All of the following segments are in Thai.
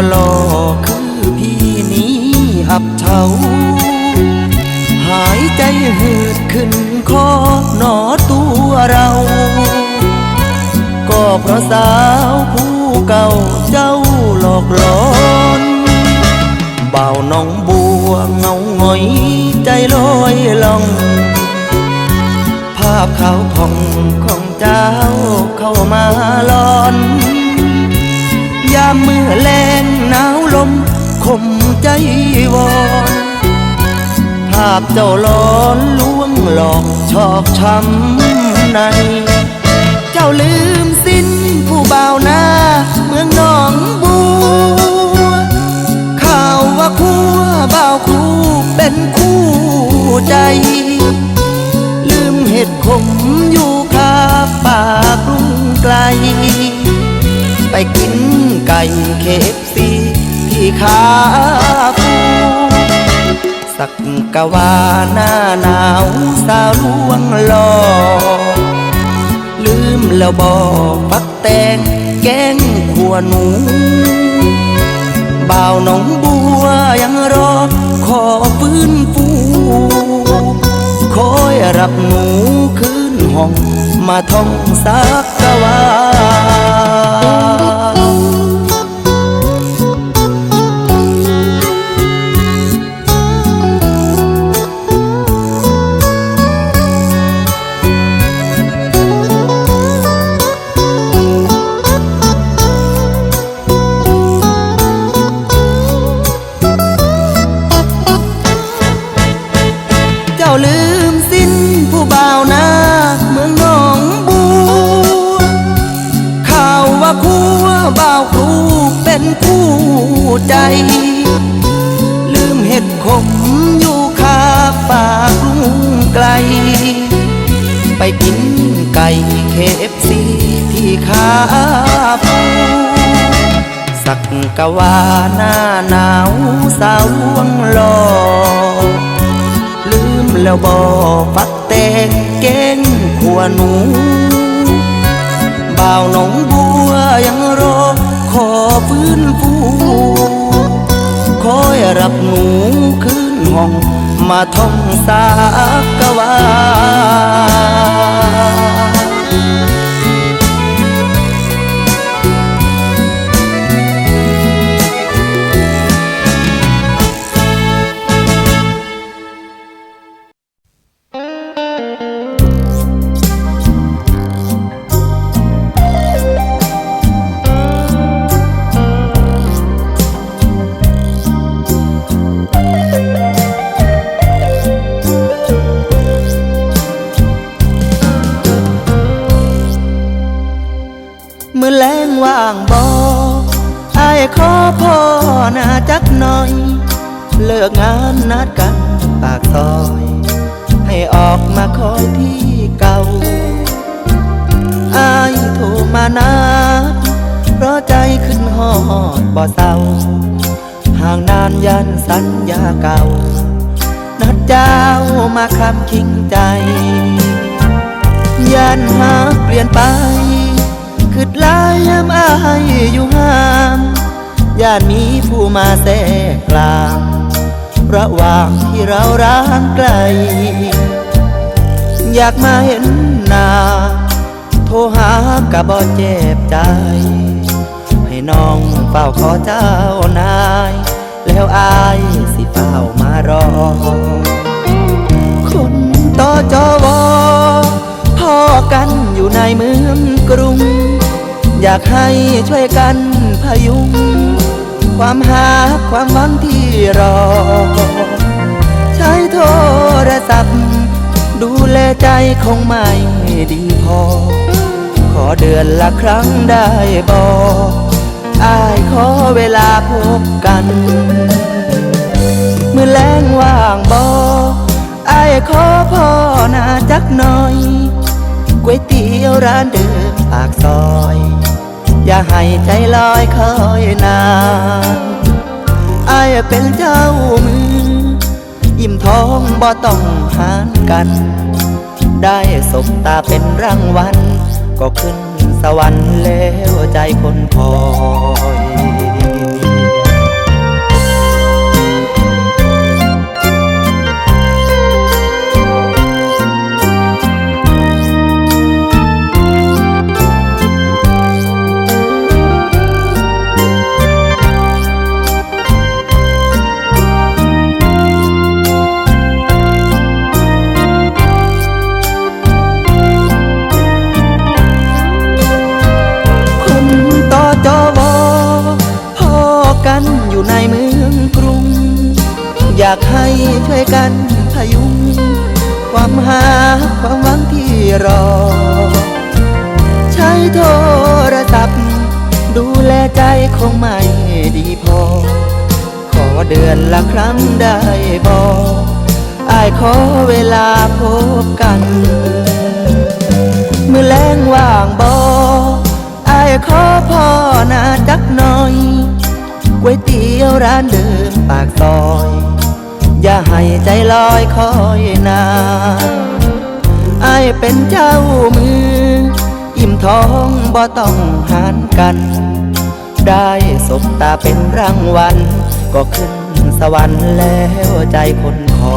บ่หลอคือพี่นี้อับเฉาหายใจหืดขึ้นคอหนอตัวเรา ก็เพราะสาวผู้เก่าเจ้าหลอกหลอนเบาวน้องบัวเงาหงอยใจลอยล่อง ภาพขาวผ่องของเจ้าเข้ามาหลอน ยามมือแรงหนาวลมคมใจวอนภาพเจ้าล้อนลวงหลอกชอกช้ำใน เจ้าลืมสิ้นผู้บ่าวหน้าเมืองนองบัวข่าวว่าคู่บ่าวครูเป็นคู่ใจ ลืมเห็ดขมอยู่คาป่ากรุงไกล ไปกินไก่เคฟซี ขาคูสักกะว่าหน้าหนาวสาวลวงหลอกลืมแล้วบอกพักแตงแกงขัวหนูบ่าวหนองบัวยังรอขอฟื้นฟูคอยรับหนูคืนห้องมาท่องสักกะว่า สักกะว่าหน้าหนาวสาวลวงหลอลืมแล้วบอฟักแตงแกงขัวหนูบ่าวหนองบัวยังรอขอฟื้นฟูคอยรับหนูขึ้นห้องมาท่องสากกะว่า เลิกงานนัดกันปากซอย ให้ออกมาคอยที่เก่าอายโทรมานัดเพราะใจขึ้นหอดบ่เศร้าห่างนานยันสัญญาเก่า นัดเจ้ามาคำคิงใจ ยันหากเปลี่ยนไปคืดลายยามอายอยู่ห่างย่านมีผู้มาแทรกกลาง ระหว่างที่เราร้างไกล อยากมาเห็นหน้าโทรหากะบ่เจ็บใจ ให้น้องเฝ้าขอเจ้านาย แล้วอายสิเฝ้ามารอ คนต่อจอวอพ่อกันอยู่ในเมืองกรุง อยากให้ช่วยกันพยุงความหาความหวังที่รอ ศัพท์ ดูแลใจคงไม่ดีพอ ขอเดือนละครั้งได้บอกอายขอเวลาพบกัน เมื่อแรงว่างบอไอ้ายขอพ่อหน้าจักหน่อยก๋วยเตี๋ยวร้านเดิมปากซอย อย่าให้ใจลอยคอยนานไอ้ายเป็นเจ้ามือ อิ่มท้องบ่ต้องหานกัน ได้สบตาเป็นรางวัลก็ขึ้นสวรรค์แล้วใจคนคอย ใจคงไม่ดีพอ ขอเดือนละครั้งได้บอกอายขอเวลาพบกัน เมื่อแรงว่างบออายขอพ่อนาจักหน่อยก๋วยเตี๋ยวร้านเดิมปากซอย อย่าให้ใจลอยคอยนานอายเป็นเจ้ามือ อิ่มท้องบ่ต้องหารกัน ได้สบตาเป็นรางวัล ก็ขึ้นสวรรค์แล้วใจคนคอ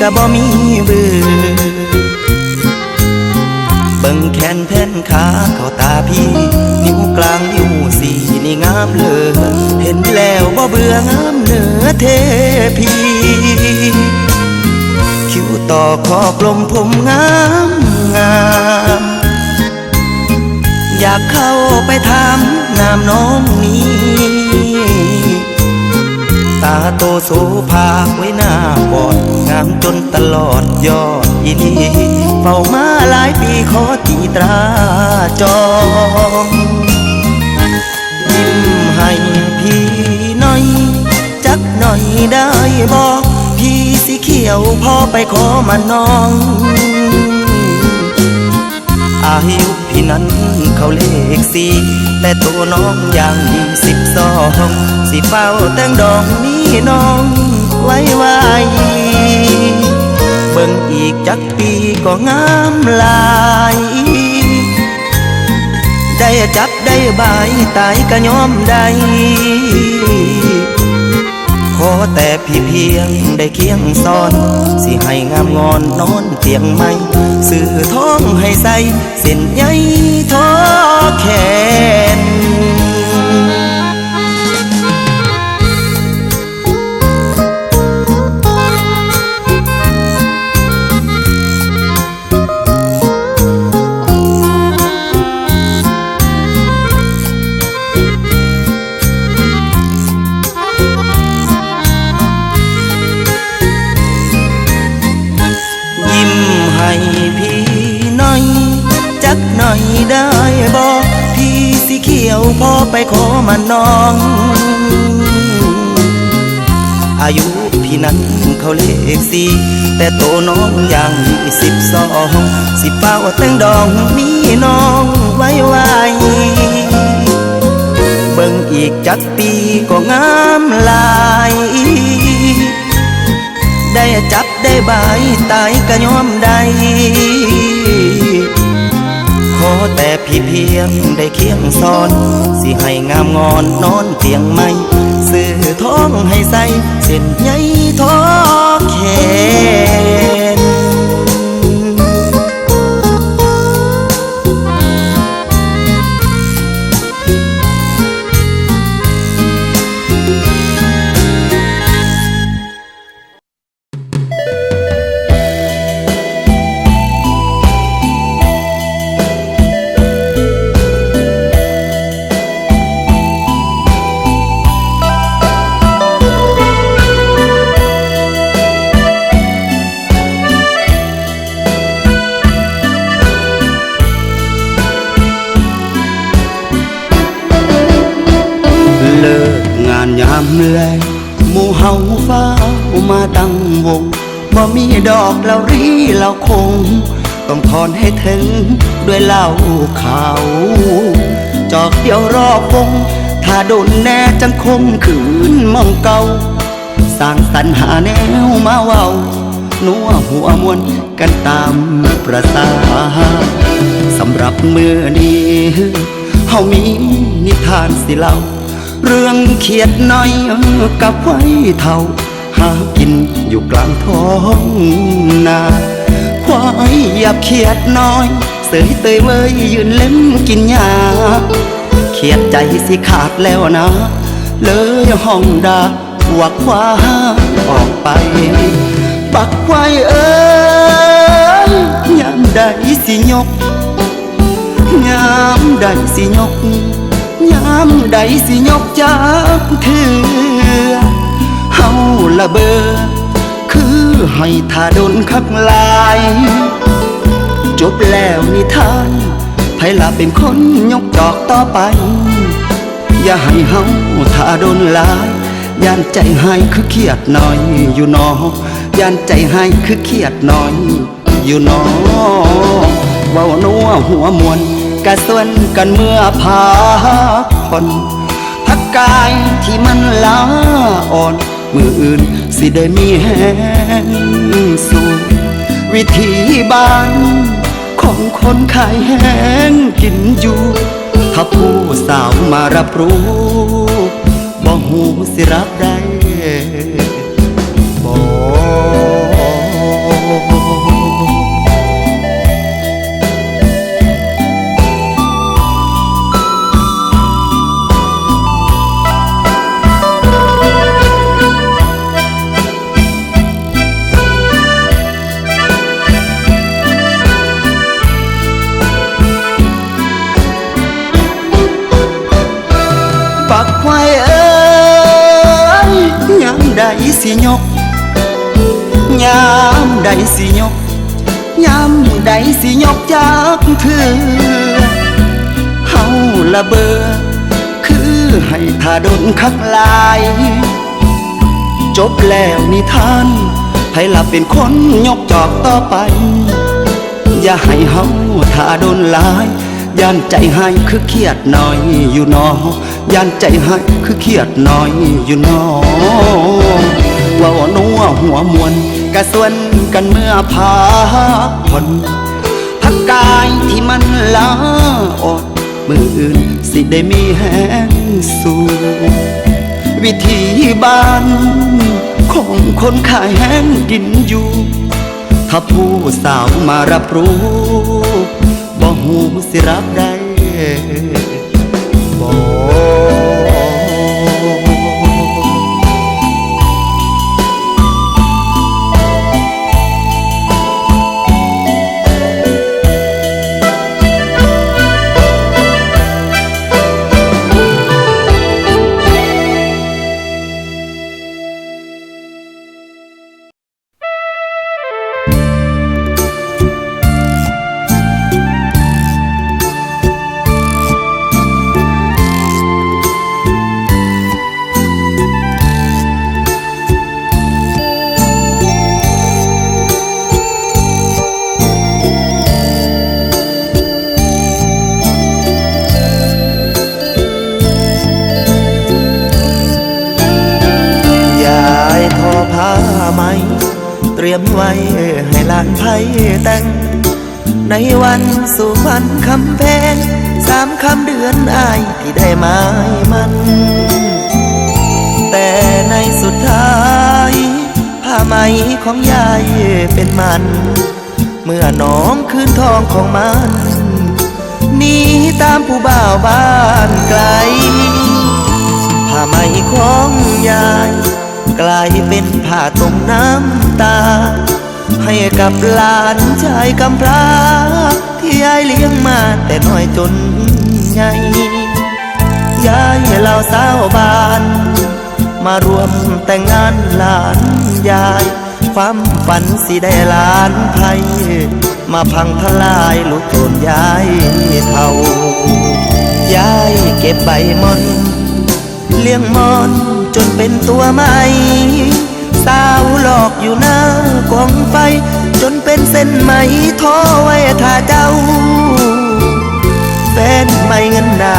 ก็บ่มีเบื่อเบิ่งแขนแผ่นขาเข้าตาพี่ นิ้วกลางนิ้วสี่นี่งามเลยเห็นแล้วบ่เบื่องามเหนือเทพีคิ้วต่อคอกลมผมงามงามอยากเข้าไปถามนามน้องนี้ ตาโตโสภาไว้หน้าบอดงามจนตลอดยอดอีนีเฝ้ามาหลายปีขอตีตราจองยิ้มให้พี่น่อย จักหน่อยได้บอกพี่สีเขียวพ่อไปขอมาน้องอายุ พี่นั้นเขาเลขสี่แต่ตัวน้องอย่างยี่สิบสองสิเฝ้าแตงดองนี้น้องไว้ไว้เบิ่งอีกจักปีก็งามหลายได้จับได้บายตายก็ยอมได้ แต่พี่เพียงได้เคียงซ้อน สิให้งามงอนนอนเตียงไม่สื่อท้องให้ใส่เส้นใยท้อแขน พ่อไปขอมาน้อง อายุพี่นั้นเขาเลขสี่แต่โตน้องอย่างสิบสองสิเป้าแต่งดองมีน้องไว้ไวเบิ่งอีกจักปีก็งามลาย ได้จับได้บายตายก็ยอมได้ อแต่พี่เพียงได้เคียงซ้อน สิให้งามงอนนอนเตียงไม่ซื้อท้องให้ใส่เส้นใยท้อแข ดอกแล้วรีเราคง ต้องทอนให้ถึงด้วยเหล้าขาวจอกเดียวรอบวง ถ้าโดนแน่จังคงขืนมองเก่าสร้างสรรหาแนวมาเว้านัวหัวมวนกันตามประสาสำหรับมือนี้เฮามีนิทานสิเล่า เรื่องเขียดน้อยกับไว้เท่า หากินอยู่กลางท้องนาควายหยับเขียดน้อย เสยเตยเว้ยยืนเล่มกินหญ้าเขียดใจสิขาดแล้วนะ เลยห้องดาว่าควาออกไป บักควายเอ้ยยามใดสิยกยามใดสิยกยามใดสิยกจากเถือ เฮาละเบอคือให้ท่าดนคักลาย จบแล้วนิทานไผละเป็นคนยกจอกต่อไป อย่าให้เฮาท่าโดนลายย่านใจให้คือเครียดหน่อยอยู่นอย่านใจให้คือเครียดหน่อยอยู่นอเว้านัวหัวมวนกะส่วนกันเมื่อพาคนพักกายที่มันลาอ่อน มืออื่น สิได้มีแห้งสูงวิธีบ้านของคนขายแห้งกินอยู่ถ้าผู้สาวมารับรู้บ่หูสิรับได้ ดสิยก ยามใดสิยก ยามใดสิยกจากเธอเฮาละเบอคือให้ทาดนคักลาย จบแล้วนิทานให้ละเป็นคนยกจอกต่อไป อย่าให้เฮาทาโดนลาย ย่านใจให้คือเครียดหน่อยอยู่นอย่านใจให้คือเครียดหน่อยอยู่นอว่านัวหัวมวนกระส่วนกันเมื่อพาผ่อนพักกายที่มันลาอ่อนมืออื่นสิได้มีแห้งสู้วิธีบ้านของคนขายแห้งกินอยู่ ถ้าผู้สาวมารับรู้ บ่หูสิรับได้บอก ไพ่แต่ง ในวันสู่ขวัญคำแพงสามคำเดือนอายที่ได้หมายมัน แต่ในสุดท้ายผ้าไหมของยายเป็นมัน เมื่อน้องคืนทองของมันหนีตามผู้บ่าวบ้านไกลผ้าไหมของยาย กลายเป็นผ้าตมน้ำตา ให้กับหลานชายกำพร้า ที่ยายเลี้ยงมาแต่น้อยจนใหญ่ยายเหล่าสาวบ้าน มารวมแต่งงานหลานยาย ความฝันสิได้หลานไทย มาพังทลายลูกโจนยายเท่ายายเก็บใบมอน เลี้ยงมอนจนเป็นตัวใหม่สาว อกอยู่หน้ากองไฟ จนเป็นเส้นไหมท้อไว้ท่าเจ้า แฟนไม่เงินหนา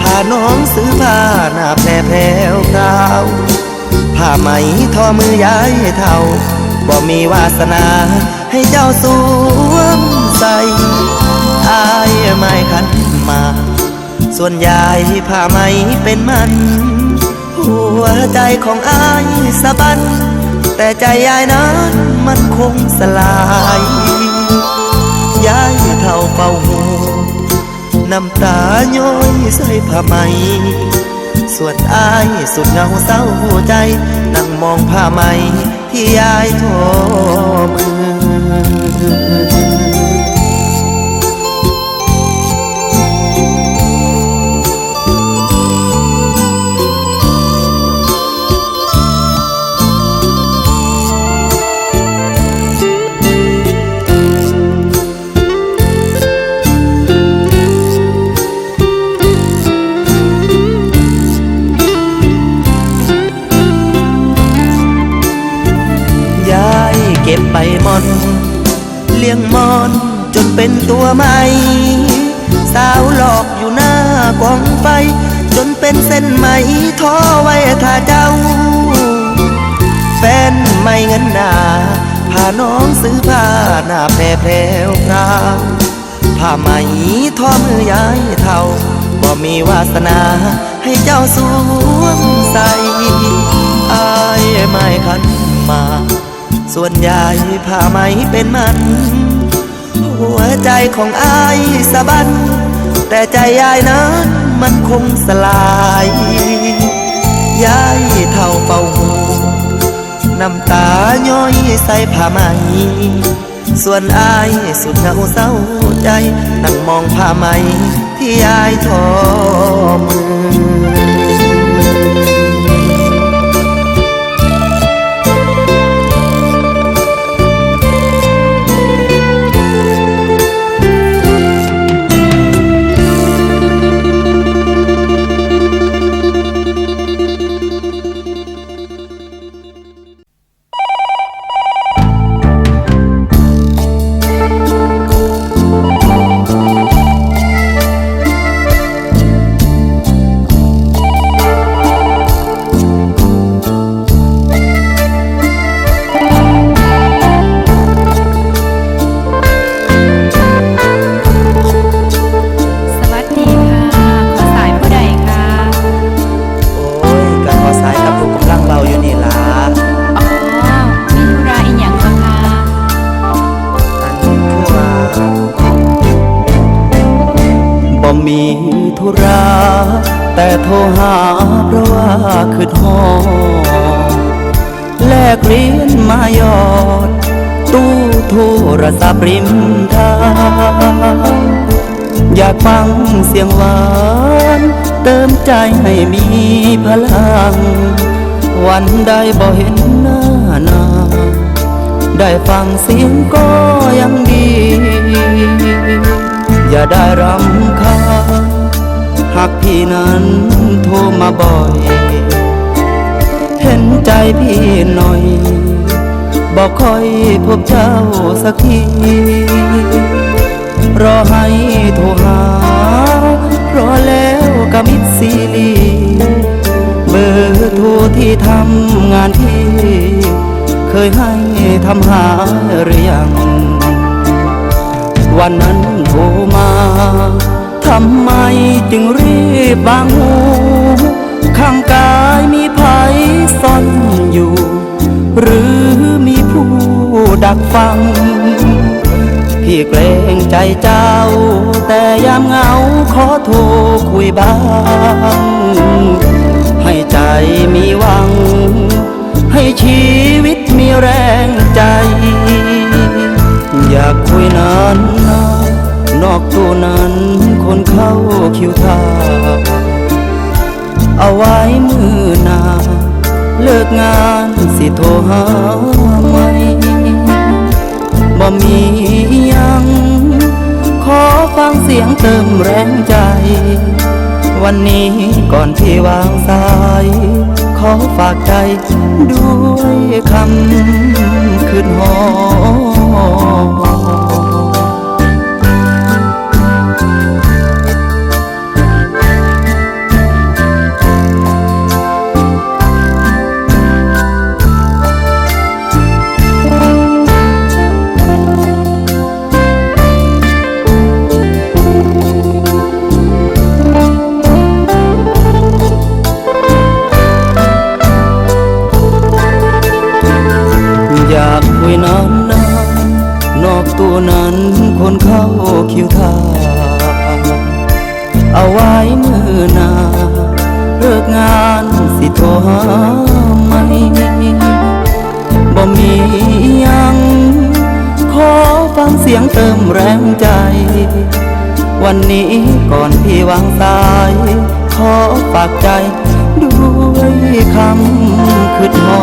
พาน้องซื้อผ้าหน้าแพรแพรวพราวผ้าไหมทอมือย้ายเท่าบ่มีวาสนาให้เจ้าสวมใส่อายไม่ขันมา ส่วนใหญ่ผ้าไหมเป็นมัน หัวใจของอายสะบัน แต่ใจยายนั้นมันคงสลายยายเท่าเป่าหูน้ำตาย้อยใส่ผ้าไหมส่วนอายสุดเงาเศร้าหัวใจ นั่งมองผ้าไหมที่ยายทอมือ ยงมอนจนเป็นตัวใหม่ สาวหลอกอยู่หน้ากองไฟ จนเป็นเส้นไหมท้อไว้ท่าเจ้า แฟนไม่เงินหนาพาน้องซื้อผ้าหน้าแพรแพรวพราวผ้าไหมท้อมือยายเท่าบ่มีวาสนาให้เจ้าสวมใส่อายไม่ขันมา ส่วนใหญ่ผ้าไหมเป็นมัน หัวใจของอายสะบัน แต่ใจยายนั้นมันคงสลายยายเท่าเป่าหูน้ำตาย้อยใส่ผ้าไหม ส่วนอายสุดเหงาเศร้าใจ นั่งมองผ้าไหมที่ยายทอมือ คือทอแลกเหรียญมายอด ตู้โทรศัพท์ริมทางอยากฟังเสียงหวาน เติมใจให้มีพลัง วันใดบ่เห็นหน้านาได้ฟังเสียงก็ยังดี อย่าได้รำคาญ หากพี่นั้นโทรมาบ่อย เห็นใจพี่หน่อย บอกคอยพบเจ้าสักที รอให้โทรหารอแล้วก็มิดซีรีเบอร์โทรที่ทำงานพี่ เคยให้ทำหาหรือยัง วันนั้นโทรมา ทำไมจึงรีบบางหู ข้างกายมีภัยซ่อนอยู่ หรือมีผู้ดักฟัง พี่เกรงใจเจ้า แต่ยามเหงาขอโทรคุยบ้าง ให้ใจมีหวัง ให้ชีวิตมีแรงใจ อยากคุยนานนา นอกตัวนั้น คนเข้าคิวทาเอาไว้มือหนาเลิกงานสิโทรหาไหมบ่มียัง ขอฟังเสียงเติมแรงใจ วันนี้ก่อนที่วางสาย ขอฝากใจด้วยคำคืนหอ ตัวนั้นคนเข้าคิวทาเอาไว้มือหนาเลิกงานสิโทรหาไหมบ่มียัง ขอฟังเสียงเติมแรงใจ วันนี้ก่อนพี่วางสาย ขอฝากใจด้วยคำคืดหอ